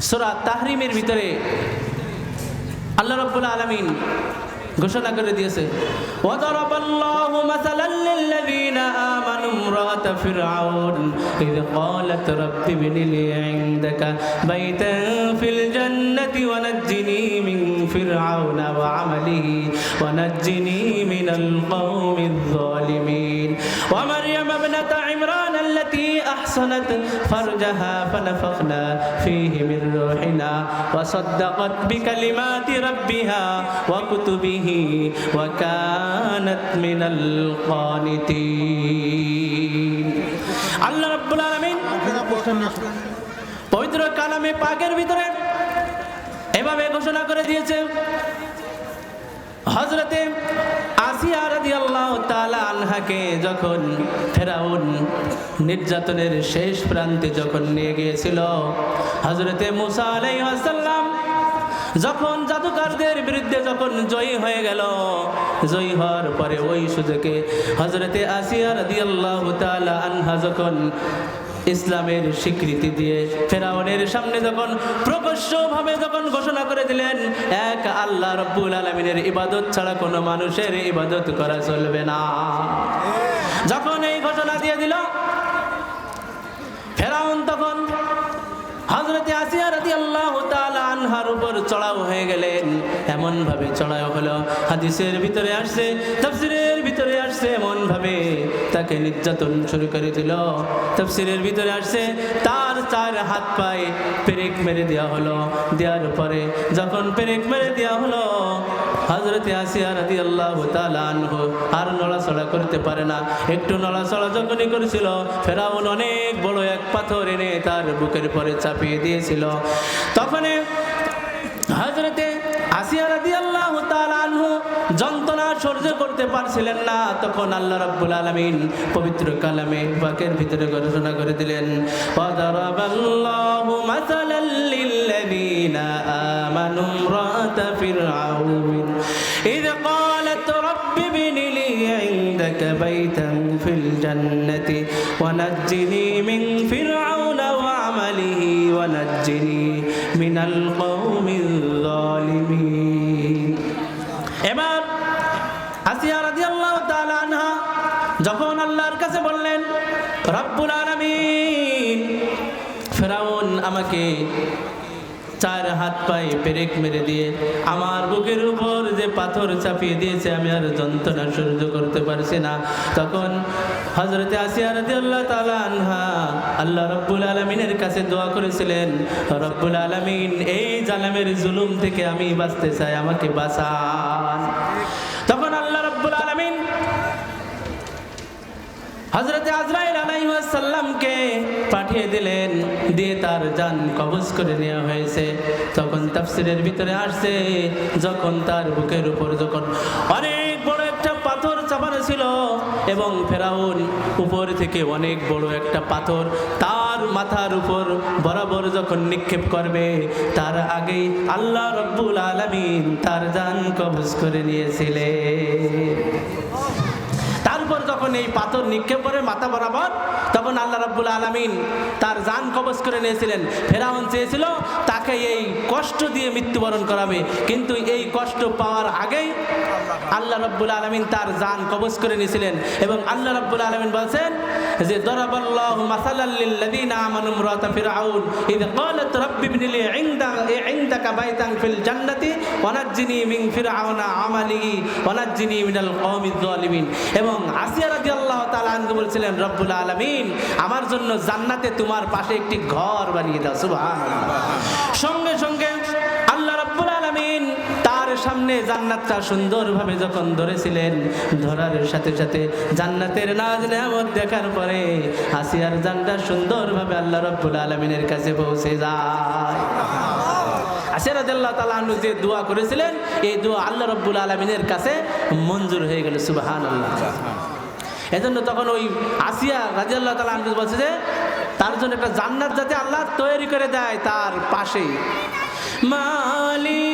সোরা তাহরিমের ভিতরে আল্লাহ রব্বুল আলমিন ঘোষণা করে দিয়েছে وضرب الله مثلا للذين آمنوا امرأة فرعون إذ قالت رب ابن لي عندك بيتا في الجنة ونجني من فرعون وعمله ونجني من القوم الظالمين ومريم ابنة عمران التي أحصنت فرجها فنفخنا فيه من روحنا وصدقت بكلمات ربها وكتبه وكانت من القانتين আল্লাহ রাব্বুল আলামিন পবিত্র কালামে পাকের ভিতরে এভাবে ঘোষণা করে দিয়েছে হজরতে আসিয়া রাদিয়াল্লাহু আনহাকে যখন ফেরাউন নির্যাতনের শেষ প্রান্তে যখন নিয়ে গিয়েছিল হজরতে মুসা আলাইহিস সালাম যখন জাদুকারদের বিরুদ্ধে যখন জয়ী হয়ে গেল, জয়ী হওয়ার পরে ওই সুযোগে হজরতে আসিয়া রাদিয়াল্লাহু তালা আনহা যখন ইসলামের স্বীকৃতি দিয়ে ফেরাউনের সামনে যখন প্রকাশ্যভাবে যখন ঘোষণা করে দিলেন, এক আল্লাহ রব্বুল আলমিনের ইবাদত ছাড়া কোনো মানুষের ইবাদত করা চলবে না। যখন এই ঘোষণা দিয়ে দিল, ফেরাউন তখন হজরতে আসিয়া রাদি আল্লাহ আনহার উপর চড়াও হয়ে গেলেন। এমন ভাবে চড়াও হলো। হাদিসের ভিতরে আসছে তফসিরের ভিতরে আসছে এমন ভাবে তাকে নির্যাতন শুরু করে দিল। তফসিরের ভিতরে আসছে, তার চার হাত পায়ে পেরেক মেরে দেওয়া হলো। দেওয়ার পরে যখন পেরেক মেরে দেওয়া হলো হজরতে আসিয়া রাদি আল্লাহ আনহু আর নড়াচড়া করতে পারে না। একটু নড়াচড়া যখনই করেছিল, ফেরাউন অনেক বড় এক পাথর এনে তার বুকের পরে চাপিয়ে দিয়েছিল। তখন হজরতে আসিয়া রাদি আল্লাহ আনহু যন্ত্রণা সহ্য করতে পারছিলেন না তখন আল্লাহ রাব্বুল আলামিন পবিত্র কালামে বাকের ভিতরে ঘোষণা করে দিলেন ওয়াদারাবাল্লাহু মাসালাল লিল্লাযীনা আমানু ইমরাতা ফিরআউন إذ قالت رب ابن لي عندك بيتا في الجنة ونجني من فرعون وعمله ونجني من القوم কাছে বললেন, রব্বুল আলামিন, ফেরাউন আমাকে চার হাত পায়ে পেরেক মেরে দিয়ে আমার বুকের উপর যে পাথর চাপিয়ে দিয়েছে, আমি আর যন্ত্রণা সহ্য করতে পারছি না। তখন হজরতে আসিয়া রাদিয়াল্লাহু তাআলা আনহা আল্লাহ রব্বুল আলামিনের কাছে দোয়া করেছিলেন, রব্বুল আলামিন, এই জালামের জুলুম থেকে আমি বাঁচতে চাই, আমাকে বাঁচান তখন আল্লাহ রব্বুল আলামিন হজরত আজরাইল আলাইসাল্লামকে পাঠিয়ে দিলেন, দিয়ে তার যান কবজ করে নেওয়া হয়েছে। তখন তাফসিরের ভিতরে আসছে, যখন তার বুকের উপর যখন অনেক বড় একটা পাথর চাপানো ছিল এবং ফেরাউন উপর থেকে অনেক বড় একটা পাথর তার মাথার উপর বরাবর যখন নিক্ষেপ করবে, তার আগেই আল্লাহ রব্বুল আলমিন তার যান কবজ করে নিয়েছিলেন। তারপর যখন এই পাথর নিক্ষেপ করে মাথা বরাবর রাব্বুল আলামিন তার জান কবজ করে নিয়েছিলেন। ফেরাউন চেয়েছিল, তাকে এই কষ্ট দিয়ে মৃত্যুবরণ করাবে। কিন্তু এই কষ্ট পাওয়ার আগেই আল্লাহ রাব্বুল আলামিন তার জান কবজ করে নিয়েছিলেন। এবং আল্লাহ রাব্বুল আলামিন বলছেন যে, দরাবাল্লাহু মাসালাল্লিল্লাযীনা আমানু ইমরাতা ফিরআউন, ইয ক্বালাত রাব্বি ইবনি লি ইনদাকা বাইতান ফিল জান্নাতি ওয়া মিন ফিরআউনা আমালিহি ওয়া মিনাল কওমিজ জালিমিন এবং আসিয়া রাদিয়াল্লাহু তাআলা বলছিলেন, রব্বুল আলামিন, আমার জন্য জান্নাতে তোমার পাশে একটি ঘর বানিয়ে দাও। সুবহানাল্লাহ। সঙ্গে সঙ্গে আল্লাহ রাব্বুল আলামিন তার সামনে জান্নাতটা সুন্দরভাবে যখন ধরেছিলেন, ধরার সাথে সাথে জান্নাতের নাজ নেয়ামত দেখার পরে আসিয়ার জানটা সুন্দরভাবে আল্লাহ রাব্বুল আলামিনের কাছে পৌঁছে যায়। আসিয়া রাদিয়াল্লাহু তাআলা আনহু যে দোয়া করেছিলেন, এই দোয়া আল্লাহ রাব্বুল আলামিনের কাছে মঞ্জুর হয়ে গেল, সুবহানাল্লাহ। এজন্য তখন ওই আসিয়া রাজিয়াল্লাহ তালা আনহু বলছে যে, তার জন্য একটা জান্নাত যাতে আল্লাহ তৈরি করে দেয় তার পাশে মালি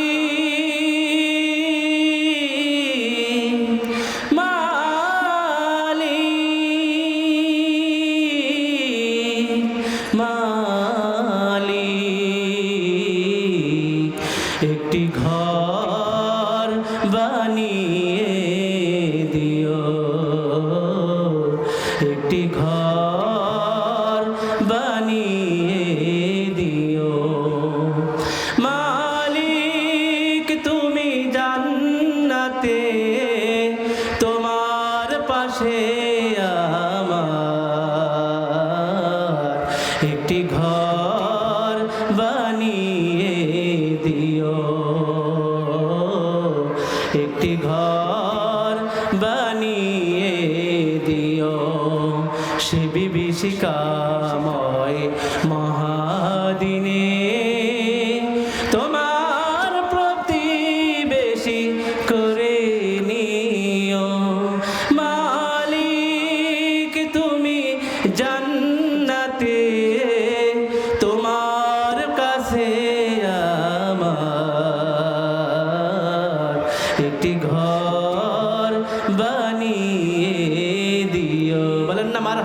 মার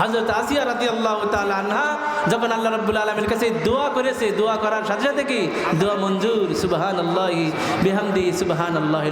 হজরত আসিয়া রাতি আল্লাহ আনহা যখন আল্লাহ রব্বুল আলমের কাছে দোয়া করেছে, দোয়া করার সাথে সাথে কি? দোয়া মঞ্জুর। সুবাহান আল্লাহ বিহামদি সুবাহান আল্লাহ